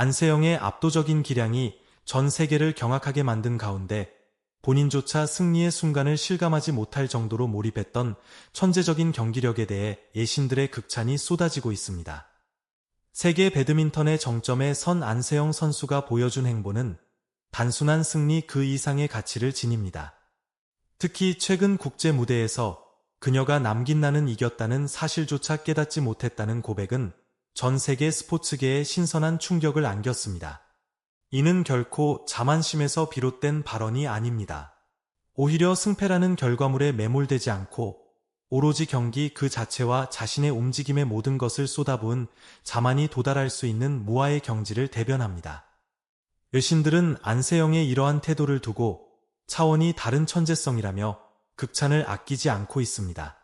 안세영의 압도적인 기량이 전 세계를 경악하게 만든 가운데 본인조차 승리의 순간을 실감하지 못할 정도로 몰입했던 천재적인 경기력에 대해 예신들의 극찬이 쏟아지고 있습니다. 세계 배드민턴의 정점에 선 안세영 선수가 보여준 행보는 단순한 승리 그 이상의 가치를 지닙니다. 특히 최근 국제 무대에서 그녀가 남긴 나는 이겼다는 사실조차 깨닫지 못했다는 고백은 전 세계 스포츠계에 신선한 충격을 안겼습니다. 이는 결코 자만심에서 비롯된 발언이 아닙니다. 오히려 승패라는 결과물에 매몰되지 않고 오로지 경기 그 자체와 자신의 움직임의 모든 것을 쏟아부은 자만이 도달할 수 있는 무아의 경지를 대변합니다. 여신들은 안세영의 이러한 태도를 두고 차원이 다른 천재성이라며 극찬을 아끼지 않고 있습니다.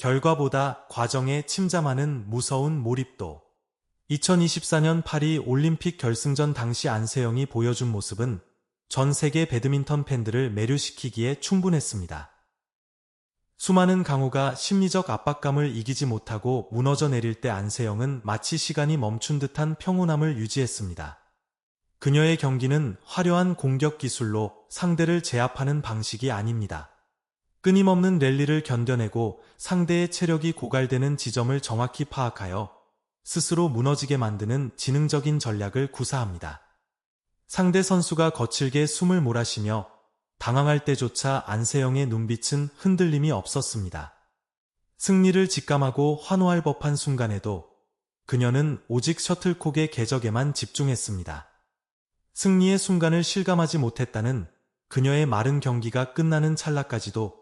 결과보다 과정에 침잠하는 무서운 몰입도 2024년 파리 올림픽 결승전 당시 안세영이 보여준 모습은 전 세계 배드민턴 팬들을 매료시키기에 충분했습니다. 수많은 강호가 심리적 압박감을 이기지 못하고 무너져 내릴 때 안세영은 마치 시간이 멈춘 듯한 평온함을 유지했습니다. 그녀의 경기는 화려한 공격 기술로 상대를 제압하는 방식이 아닙니다. 끊임없는 랠리를 견뎌내고 상대의 체력이 고갈되는 지점을 정확히 파악하여 스스로 무너지게 만드는 지능적인 전략을 구사합니다. 상대 선수가 거칠게 숨을 몰아쉬며 당황할 때조차 안세영의 눈빛은 흔들림이 없었습니다. 승리를 직감하고 환호할 법한 순간에도 그녀는 오직 셔틀콕의 궤적에만 집중했습니다. 승리의 순간을 실감하지 못했다는 그녀의 마른 경기가 끝나는 찰나까지도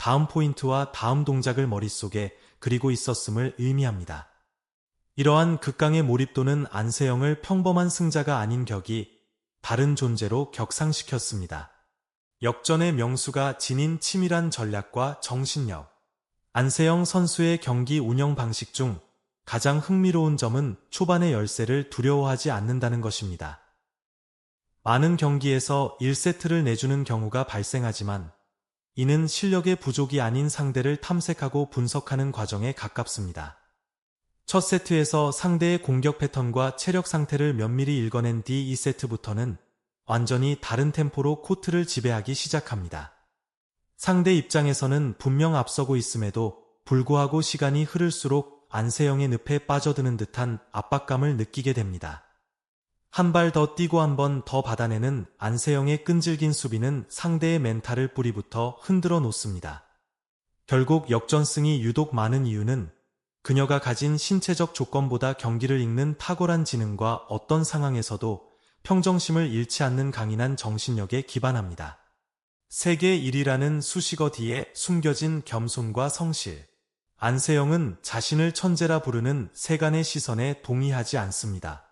다음 포인트와 다음 동작을 머릿속에 그리고 있었음을 의미합니다. 이러한 극강의 몰입도는 안세영을 평범한 승자가 아닌 격이 다른 존재로 격상시켰습니다. 역전의 명수가 지닌 치밀한 전략과 정신력. 안세영 선수의 경기 운영 방식 중 가장 흥미로운 점은 초반의 열세를 두려워하지 않는다는 것입니다. 많은 경기에서 1세트를 내주는 경우가 발생하지만 이는 실력의 부족이 아닌 상대를 탐색하고 분석하는 과정에 가깝습니다. 첫 세트에서 상대의 공격 패턴과 체력 상태를 면밀히 읽어낸 뒤 2세트부터는 완전히 다른 템포로 코트를 지배하기 시작합니다. 상대 입장에서는 분명 앞서고 있음에도 불구하고 시간이 흐를수록 안세영의 늪에 빠져드는 듯한 압박감을 느끼게 됩니다. 한 발 더 뛰고 한 번 더 받아내는 안세영의 끈질긴 수비는 상대의 멘탈을 뿌리부터 흔들어 놓습니다. 결국 역전승이 유독 많은 이유는 그녀가 가진 신체적 조건보다 경기를 읽는 탁월한 지능과 어떤 상황에서도 평정심을 잃지 않는 강인한 정신력에 기반합니다. 세계 1위라는 수식어 뒤에 숨겨진 겸손과 성실. 안세영은 자신을 천재라 부르는 세간의 시선에 동의하지 않습니다.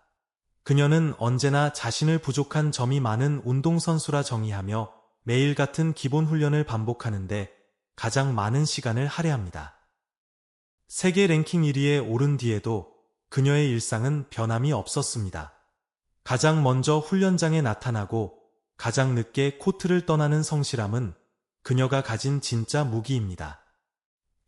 그녀는 언제나 자신을 부족한 점이 많은 운동선수라 정의하며 매일 같은 기본 훈련을 반복하는데 가장 많은 시간을 할애합니다. 세계 랭킹 1위에 오른 뒤에도 그녀의 일상은 변함이 없었습니다. 가장 먼저 훈련장에 나타나고 가장 늦게 코트를 떠나는 성실함은 그녀가 가진 진짜 무기입니다.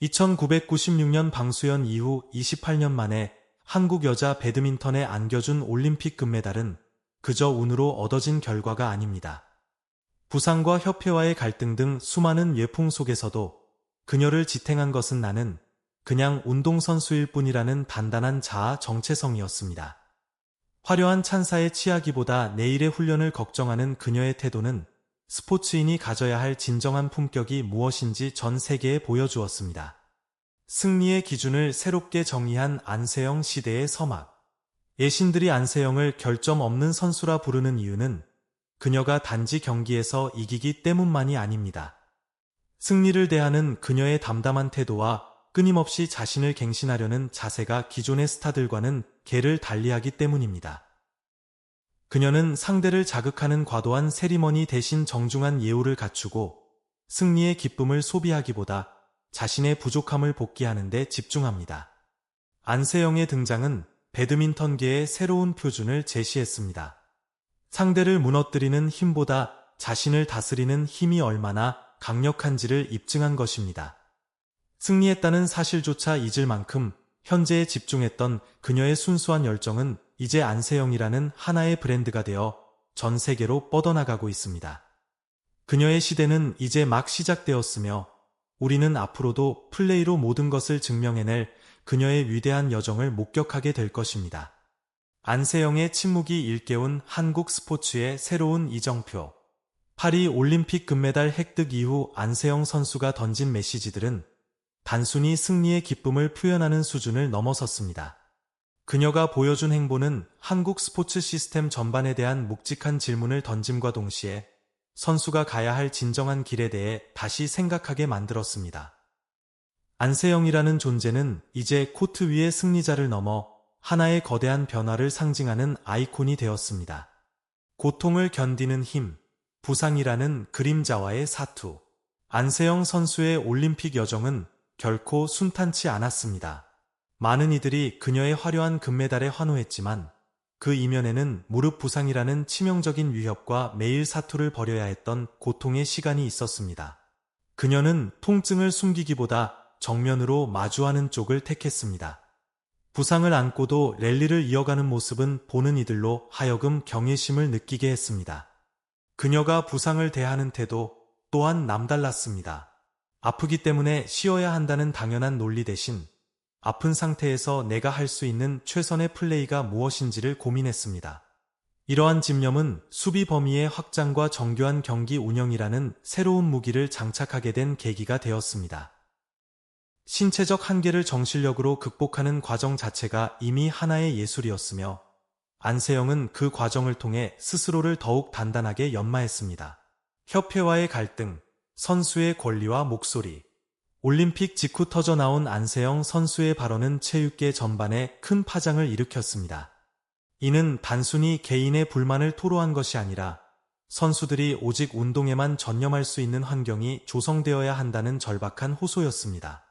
2996년 방수연 이후 28년 만에 한국 여자 배드민턴에 안겨준 올림픽 금메달은 그저 운으로 얻어진 결과가 아닙니다. 부상과 협회와의 갈등 등 수많은 예풍 속에서도 그녀를 지탱한 것은 나는 그냥 운동선수일 뿐이라는 단단한 자아 정체성이었습니다. 화려한 찬사에 취하기보다 내일의 훈련을 걱정하는 그녀의 태도는 스포츠인이 가져야 할 진정한 품격이 무엇인지 전 세계에 보여주었습니다. 승리의 기준을 새롭게 정의한 안세영 시대의 서막. 예신들이 안세영을 결점 없는 선수라 부르는 이유는 그녀가 단지 경기에서 이기기 때문만이 아닙니다. 승리를 대하는 그녀의 담담한 태도와 끊임없이 자신을 갱신하려는 자세가 기존의 스타들과는 개를 달리하기 때문입니다. 그녀는 상대를 자극하는 과도한 세리머니 대신 정중한 예우를 갖추고 승리의 기쁨을 소비하기보다 자신의 부족함을 복귀하는 데 집중합니다. 안세영의 등장은 배드민턴계의 새로운 표준을 제시했습니다. 상대를 무너뜨리는 힘보다 자신을 다스리는 힘이 얼마나 강력한지를 입증한 것입니다. 승리했다는 사실조차 잊을 만큼 현재에 집중했던 그녀의 순수한 열정은 이제 안세영이라는 하나의 브랜드가 되어 전 세계로 뻗어나가고 있습니다. 그녀의 시대는 이제 막 시작되었으며 우리는 앞으로도 플레이로 모든 것을 증명해낼 그녀의 위대한 여정을 목격하게 될 것입니다. 안세영의 침묵이 일깨운 한국 스포츠의 새로운 이정표. 파리 올림픽 금메달 획득 이후 안세영 선수가 던진 메시지들은 단순히 승리의 기쁨을 표현하는 수준을 넘어섰습니다. 그녀가 보여준 행보는 한국 스포츠 시스템 전반에 대한 묵직한 질문을 던짐과 동시에 선수가 가야 할 진정한 길에 대해 다시 생각하게 만들었습니다. 안세영이라는 존재는 이제 코트 위의 승리자를 넘어 하나의 거대한 변화를 상징하는 아이콘이 되었습니다. 고통을 견디는 힘, 부상이라는 그림자와의 사투. 안세영 선수의 올림픽 여정은 결코 순탄치 않았습니다. 많은 이들이 그녀의 화려한 금메달에 환호했지만 그 이면에는 무릎 부상이라는 치명적인 위협과 매일 사투를 벌여야 했던 고통의 시간이 있었습니다. 그녀는 통증을 숨기기보다 정면으로 마주하는 쪽을 택했습니다. 부상을 안고도 랠리를 이어가는 모습은 보는 이들로 하여금 경외심을 느끼게 했습니다. 그녀가 부상을 대하는 태도 또한 남달랐습니다. 아프기 때문에 쉬어야 한다는 당연한 논리 대신 아픈 상태에서 내가 할 수 있는 최선의 플레이가 무엇인지를 고민했습니다. 이러한 집념은 수비 범위의 확장과 정교한 경기 운영이라는 새로운 무기를 장착하게 된 계기가 되었습니다. 신체적 한계를 정실력으로 극복하는 과정 자체가 이미 하나의 예술이었으며 안세영은 그 과정을 통해 스스로를 더욱 단단하게 연마했습니다. 협회와의 갈등, 선수의 권리와 목소리. 올림픽 직후 터져 나온 안세영 선수의 발언은 체육계 전반에 큰 파장을 일으켰습니다. 이는 단순히 개인의 불만을 토로한 것이 아니라 선수들이 오직 운동에만 전념할 수 있는 환경이 조성되어야 한다는 절박한 호소였습니다.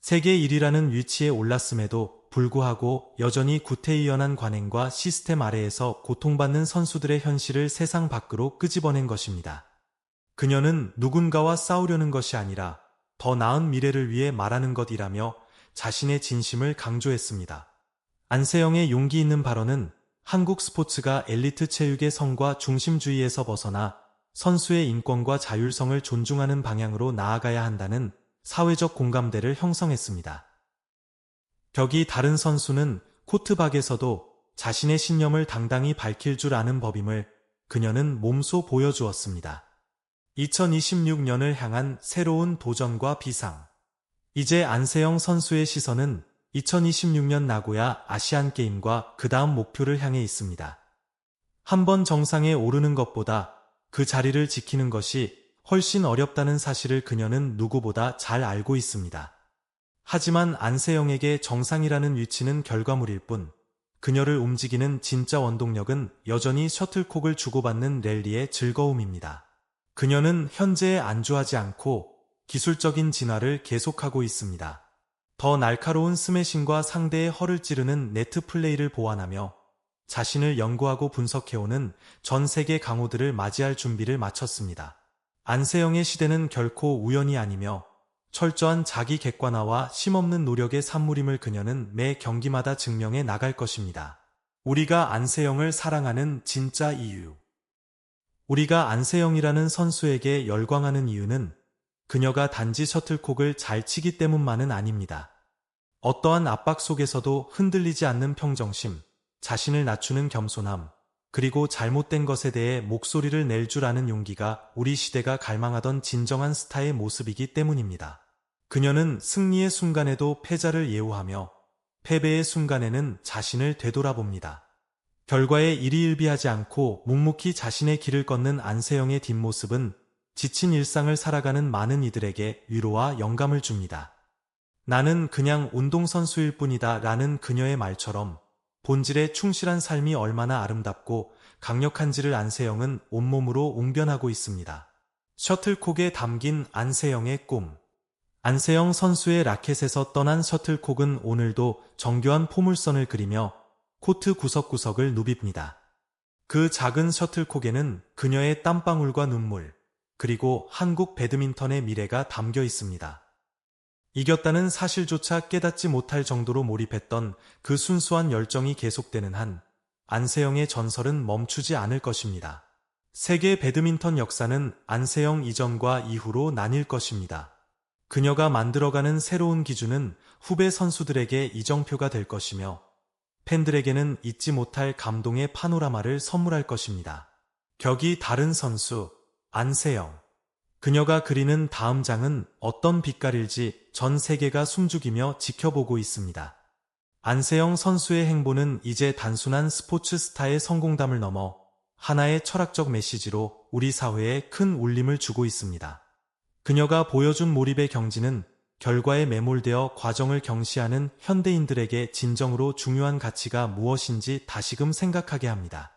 세계 1위라는 위치에 올랐음에도 불구하고 여전히 구태의연한 관행과 시스템 아래에서 고통받는 선수들의 현실을 세상 밖으로 끄집어낸 것입니다. 그녀는 누군가와 싸우려는 것이 아니라 더 나은 미래를 위해 말하는 것이라며 자신의 진심을 강조했습니다. 안세영의 용기 있는 발언은 한국 스포츠가 엘리트 체육의 성과 중심주의에서 벗어나 선수의 인권과 자율성을 존중하는 방향으로 나아가야 한다는 사회적 공감대를 형성했습니다. 격이 다른 선수는 코트 밖에서도 자신의 신념을 당당히 밝힐 줄 아는 법임을 그녀는 몸소 보여주었습니다. 2026년을 향한 새로운 도전과 비상. 이제 안세영 선수의 시선은 2026년 나고야 아시안게임과 그 다음 목표를 향해 있습니다. 한 번 정상에 오르는 것보다 그 자리를 지키는 것이 훨씬 어렵다는 사실을 그녀는 누구보다 잘 알고 있습니다. 하지만 안세영에게 정상이라는 위치는 결과물일 뿐 그녀를 움직이는 진짜 원동력은 여전히 셔틀콕을 주고받는 랠리의 즐거움입니다. 그녀는 현재에 안주하지 않고 기술적인 진화를 계속하고 있습니다. 더 날카로운 스매싱과 상대의 허를 찌르는 네트 플레이를 보완하며 자신을 연구하고 분석해오는 전 세계 강호들을 맞이할 준비를 마쳤습니다. 안세영의 시대는 결코 우연이 아니며 철저한 자기 객관화와 심없는 노력의 산물임을 그녀는 매 경기마다 증명해 나갈 것입니다. 우리가 안세영을 사랑하는 진짜 이유 우리가 안세영이라는 선수에게 열광하는 이유는 그녀가 단지 셔틀콕을 잘 치기 때문만은 아닙니다. 어떠한 압박 속에서도 흔들리지 않는 평정심, 자신을 낮추는 겸손함, 그리고 잘못된 것에 대해 목소리를 낼 줄 아는 용기가 우리 시대가 갈망하던 진정한 스타의 모습이기 때문입니다. 그녀는 승리의 순간에도 패자를 예우하며 패배의 순간에는 자신을 되돌아봅니다. 결과에 일희일비하지 않고 묵묵히 자신의 길을 걷는 안세영의 뒷모습은 지친 일상을 살아가는 많은 이들에게 위로와 영감을 줍니다. 나는 그냥 운동선수일 뿐이다 라는 그녀의 말처럼 본질에 충실한 삶이 얼마나 아름답고 강력한지를 안세영은 온몸으로 웅변하고 있습니다. 셔틀콕에 담긴 안세영의 꿈. 안세영 선수의 라켓에서 떠난 셔틀콕은 오늘도 정교한 포물선을 그리며 코트 구석구석을 누빕니다. 그 작은 셔틀콕에는 그녀의 땀방울과 눈물, 그리고 한국 배드민턴의 미래가 담겨 있습니다. 이겼다는 사실조차 깨닫지 못할 정도로 몰입했던 그 순수한 열정이 계속되는 한 안세영의 전설은 멈추지 않을 것입니다. 세계 배드민턴 역사는 안세영 이전과 이후로 나뉠 것입니다. 그녀가 만들어가는 새로운 기준은 후배 선수들에게 이정표가 될 것이며 팬들에게는 잊지 못할 감동의 파노라마를 선물할 것입니다. 격이 다른 선수 안세영 그녀가 그리는 다음 장은 어떤 빛깔일지 전 세계가 숨죽이며 지켜보고 있습니다. 안세영 선수의 행보는 이제 단순한 스포츠 스타의 성공담을 넘어 하나의 철학적 메시지로 우리 사회에 큰 울림을 주고 있습니다. 그녀가 보여준 몰입의 경지는 결과에 매몰되어 과정을 경시하는 현대인들에게 진정으로 중요한 가치가 무엇인지 다시금 생각하게 합니다.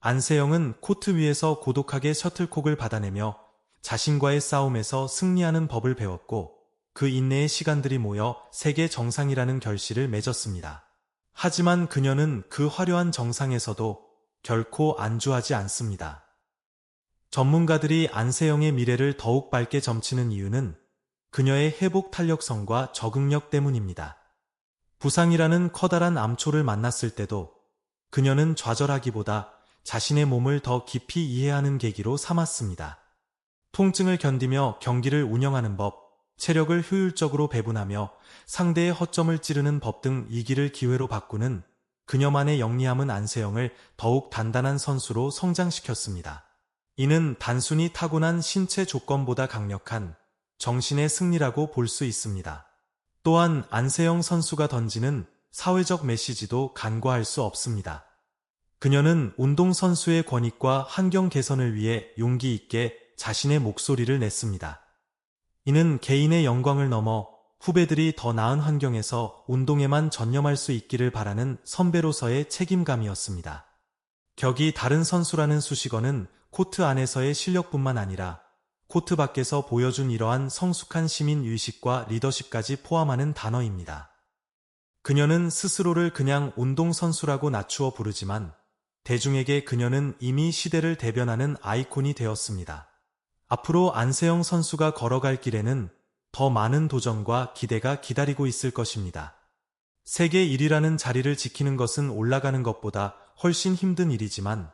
안세영은 코트 위에서 고독하게 셔틀콕을 받아내며 자신과의 싸움에서 승리하는 법을 배웠고 그 인내의 시간들이 모여 세계 정상이라는 결실을 맺었습니다. 하지만 그녀는 그 화려한 정상에서도 결코 안주하지 않습니다. 전문가들이 안세영의 미래를 더욱 밝게 점치는 이유는 그녀의 회복 탄력성과 적응력 때문입니다. 부상이라는 커다란 암초를 만났을 때도 그녀는 좌절하기보다 자신의 몸을 더 깊이 이해하는 계기로 삼았습니다. 통증을 견디며 경기를 운영하는 법, 체력을 효율적으로 배분하며 상대의 허점을 찌르는 법 등 이기를 기회로 바꾸는 그녀만의 영리함은 안세영을 더욱 단단한 선수로 성장시켰습니다. 이는 단순히 타고난 신체 조건보다 강력한 정신의 승리라고 볼 수 있습니다. 또한 안세영 선수가 던지는 사회적 메시지도 간과할 수 없습니다. 그녀는 운동선수의 권익과 환경 개선을 위해 용기 있게 자신의 목소리를 냈습니다. 이는 개인의 영광을 넘어 후배들이 더 나은 환경에서 운동에만 전념할 수 있기를 바라는 선배로서의 책임감이었습니다. 격이 다른 선수라는 수식어는 코트 안에서의 실력뿐만 아니라 코트 밖에서 보여준 이러한 성숙한 시민 의식과 리더십까지 포함하는 단어입니다. 그녀는 스스로를 그냥 운동선수라고 낮추어 부르지만 대중에게 그녀는 이미 시대를 대변하는 아이콘이 되었습니다. 앞으로 안세영 선수가 걸어갈 길에는 더 많은 도전과 기대가 기다리고 있을 것입니다. 세계 1위라는 자리를 지키는 것은 올라가는 것보다 훨씬 힘든 일이지만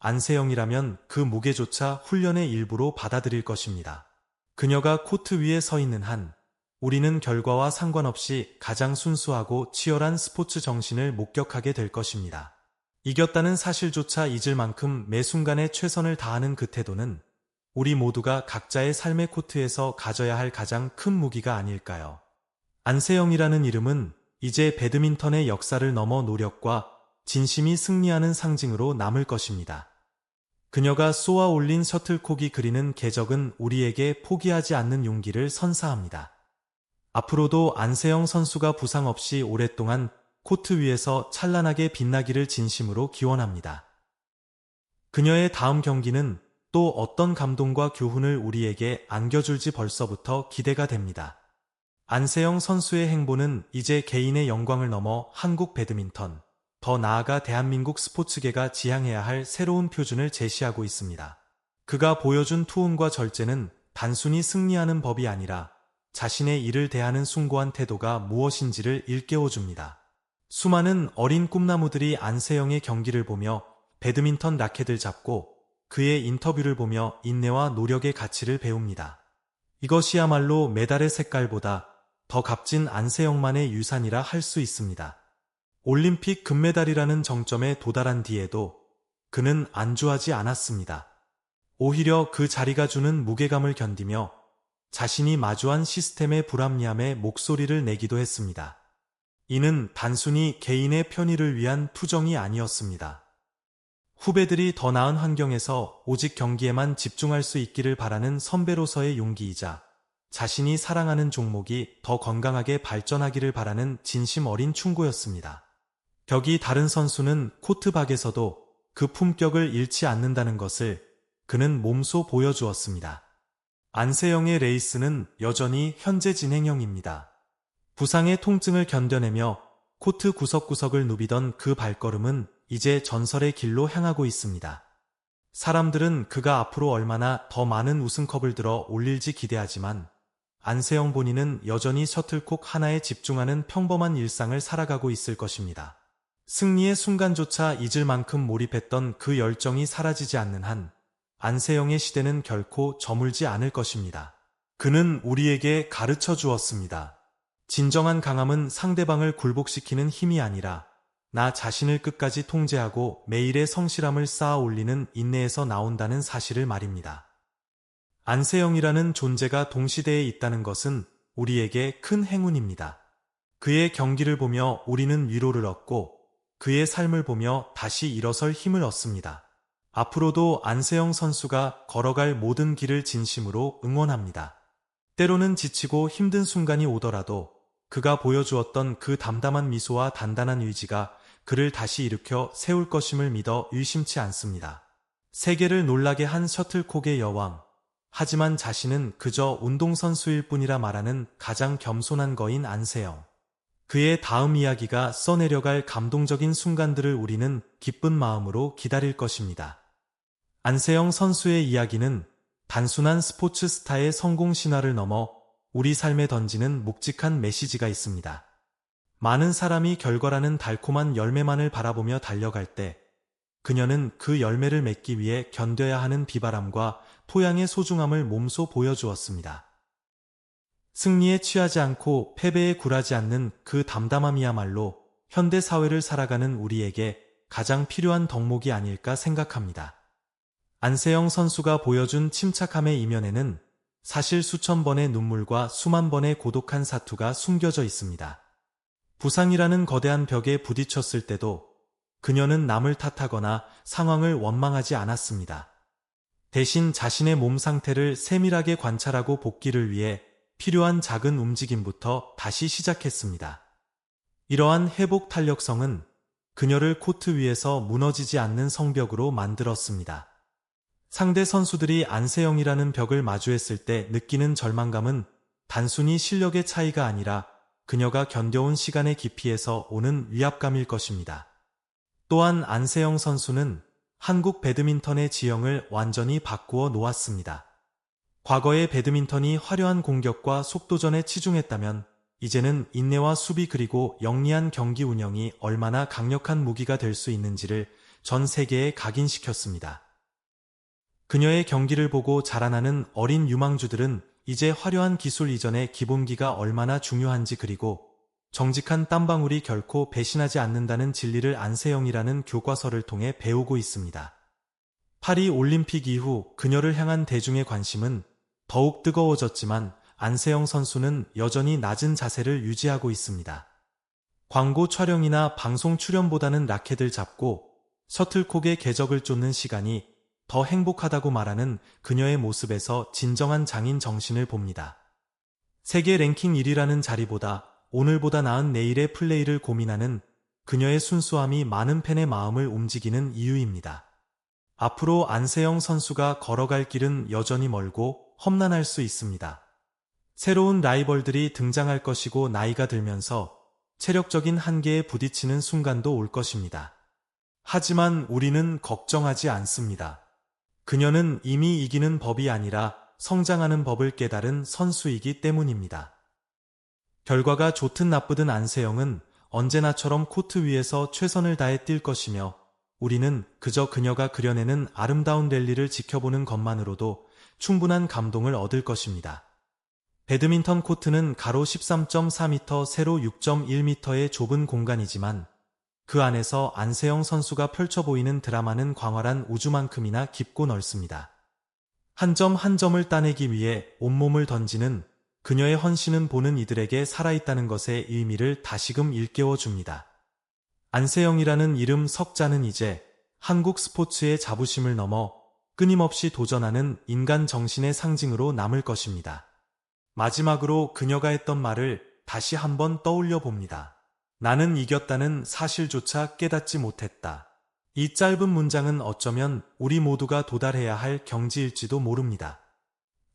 안세영이라면 그 무게조차 훈련의 일부로 받아들일 것입니다. 그녀가 코트 위에 서 있는 한 우리는 결과와 상관없이 가장 순수하고 치열한 스포츠 정신을 목격하게 될 것입니다. 이겼다는 사실조차 잊을 만큼 매 순간에 최선을 다하는 그 태도는 우리 모두가 각자의 삶의 코트에서 가져야 할 가장 큰 무기가 아닐까요? 안세영이라는 이름은 이제 배드민턴의 역사를 넘어 노력과 진심이 승리하는 상징으로 남을 것입니다. 그녀가 쏘아 올린 셔틀콕이 그리는 궤적은 우리에게 포기하지 않는 용기를 선사합니다. 앞으로도 안세영 선수가 부상 없이 오랫동안 코트 위에서 찬란하게 빛나기를 진심으로 기원합니다. 그녀의 다음 경기는 또 어떤 감동과 교훈을 우리에게 안겨줄지 벌써부터 기대가 됩니다. 안세영 선수의 행보는 이제 개인의 영광을 넘어 한국 배드민턴, 더 나아가 대한민국 스포츠계가 지향해야 할 새로운 표준을 제시하고 있습니다. 그가 보여준 투혼과 절제는 단순히 승리하는 법이 아니라 자신의 일을 대하는 숭고한 태도가 무엇인지를 일깨워줍니다. 수많은 어린 꿈나무들이 안세영의 경기를 보며 배드민턴 라켓을 잡고 그의 인터뷰를 보며 인내와 노력의 가치를 배웁니다. 이것이야말로 메달의 색깔보다 더 값진 안세영만의 유산이라 할 수 있습니다. 올림픽 금메달이라는 정점에 도달한 뒤에도 그는 안주하지 않았습니다. 오히려 그 자리가 주는 무게감을 견디며 자신이 마주한 시스템의 불합리함에 목소리를 내기도 했습니다. 이는 단순히 개인의 편의를 위한 투정이 아니었습니다. 후배들이 더 나은 환경에서 오직 경기에만 집중할 수 있기를 바라는 선배로서의 용기이자 자신이 사랑하는 종목이 더 건강하게 발전하기를 바라는 진심 어린 충고였습니다. 격이 다른 선수는 코트 밖에서도 그 품격을 잃지 않는다는 것을 그는 몸소 보여주었습니다. 안세영의 레이스는 여전히 현재 진행형입니다. 부상의 통증을 견뎌내며 코트 구석구석을 누비던 그 발걸음은 이제 전설의 길로 향하고 있습니다. 사람들은 그가 앞으로 얼마나 더 많은 우승컵을 들어 올릴지 기대하지만 안세영 본인은 여전히 셔틀콕 하나에 집중하는 평범한 일상을 살아가고 있을 것입니다. 승리의 순간조차 잊을 만큼 몰입했던 그 열정이 사라지지 않는 한 안세영의 시대는 결코 저물지 않을 것입니다. 그는 우리에게 가르쳐 주었습니다. 진정한 강함은 상대방을 굴복시키는 힘이 아니라 나 자신을 끝까지 통제하고 매일의 성실함을 쌓아 올리는 인내에서 나온다는 사실을 말입니다. 안세영이라는 존재가 동시대에 있다는 것은 우리에게 큰 행운입니다. 그의 경기를 보며 우리는 위로를 얻고 그의 삶을 보며 다시 일어설 힘을 얻습니다. 앞으로도 안세영 선수가 걸어갈 모든 길을 진심으로 응원합니다. 때로는 지치고 힘든 순간이 오더라도 그가 보여주었던 그 담담한 미소와 단단한 의지가 그를 다시 일으켜 세울 것임을 믿어 의심치 않습니다. 세계를 놀라게 한 셔틀콕의 여왕. 하지만 자신은 그저 운동선수일 뿐이라 말하는 가장 겸손한 거인 안세영. 그의 다음 이야기가 써내려갈 감동적인 순간들을 우리는 기쁜 마음으로 기다릴 것입니다. 안세영 선수의 이야기는 단순한 스포츠 스타의 성공 신화를 넘어 우리 삶에 던지는 묵직한 메시지가 있습니다. 많은 사람이 결과라는 달콤한 열매만을 바라보며 달려갈 때 그녀는 그 열매를 맺기 위해 견뎌야 하는 비바람과 토양의 소중함을 몸소 보여주었습니다. 승리에 취하지 않고 패배에 굴하지 않는 그 담담함이야말로 현대 사회를 살아가는 우리에게 가장 필요한 덕목이 아닐까 생각합니다. 안세영 선수가 보여준 침착함의 이면에는 사실 수천 번의 눈물과 수만 번의 고독한 사투가 숨겨져 있습니다. 부상이라는 거대한 벽에 부딪혔을 때도 그녀는 남을 탓하거나 상황을 원망하지 않았습니다. 대신 자신의 몸 상태를 세밀하게 관찰하고 복귀를 위해 필요한 작은 움직임부터 다시 시작했습니다. 이러한 회복 탄력성은 그녀를 코트 위에서 무너지지 않는 성벽으로 만들었습니다. 상대 선수들이 안세영이라는 벽을 마주했을 때 느끼는 절망감은 단순히 실력의 차이가 아니라 그녀가 견뎌온 시간의 깊이에서 오는 위압감일 것입니다. 또한 안세영 선수는 한국 배드민턴의 지형을 완전히 바꾸어 놓았습니다. 과거의 배드민턴이 화려한 공격과 속도전에 치중했다면 이제는 인내와 수비 그리고 영리한 경기 운영이 얼마나 강력한 무기가 될 수 있는지를 전 세계에 각인시켰습니다. 그녀의 경기를 보고 자라나는 어린 유망주들은 이제 화려한 기술 이전의 기본기가 얼마나 중요한지 그리고 정직한 땀방울이 결코 배신하지 않는다는 진리를 안세영이라는 교과서를 통해 배우고 있습니다. 파리 올림픽 이후 그녀를 향한 대중의 관심은 더욱 뜨거워졌지만 안세영 선수는 여전히 낮은 자세를 유지하고 있습니다. 광고 촬영이나 방송 출연보다는 라켓을 잡고 셔틀콕의 궤적을 쫓는 시간이 더 행복하다고 말하는 그녀의 모습에서 진정한 장인 정신을 봅니다. 세계 랭킹 1위라는 자리보다 오늘보다 나은 내일의 플레이를 고민하는 그녀의 순수함이 많은 팬의 마음을 움직이는 이유입니다. 앞으로 안세영 선수가 걸어갈 길은 여전히 멀고 험난할 수 있습니다. 새로운 라이벌들이 등장할 것이고 나이가 들면서 체력적인 한계에 부딪히는 순간도 올 것입니다. 하지만 우리는 걱정하지 않습니다. 그녀는 이미 이기는 법이 아니라 성장하는 법을 깨달은 선수이기 때문입니다. 결과가 좋든 나쁘든 안세영은 언제나처럼 코트 위에서 최선을 다해 뛸 것이며 우리는 그저 그녀가 그려내는 아름다운 랠리를 지켜보는 것만으로도 충분한 감동을 얻을 것입니다. 배드민턴 코트는 가로 13.4m, 세로 6.1m의 좁은 공간이지만 그 안에서 안세영 선수가 펼쳐 보이는 드라마는 광활한 우주만큼이나 깊고 넓습니다. 한 점 한 점을 따내기 위해 온몸을 던지는 그녀의 헌신은 보는 이들에게 살아있다는 것의 의미를 다시금 일깨워 줍니다. 안세영이라는 이름 석자는 이제 한국 스포츠의 자부심을 넘어 끊임없이 도전하는 인간 정신의 상징으로 남을 것입니다. 마지막으로 그녀가 했던 말을 다시 한번 떠올려 봅니다. 나는 이겼다는 사실조차 깨닫지 못했다. 이 짧은 문장은 어쩌면 우리 모두가 도달해야 할 경지일지도 모릅니다.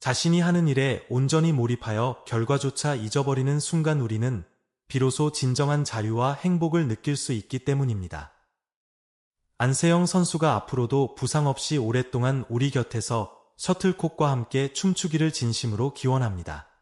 자신이 하는 일에 온전히 몰입하여 결과조차 잊어버리는 순간 우리는 비로소 진정한 자유와 행복을 느낄 수 있기 때문입니다. 안세영 선수가 앞으로도 부상 없이 오랫동안 우리 곁에서 셔틀콕과 함께 춤추기를 진심으로 기원합니다.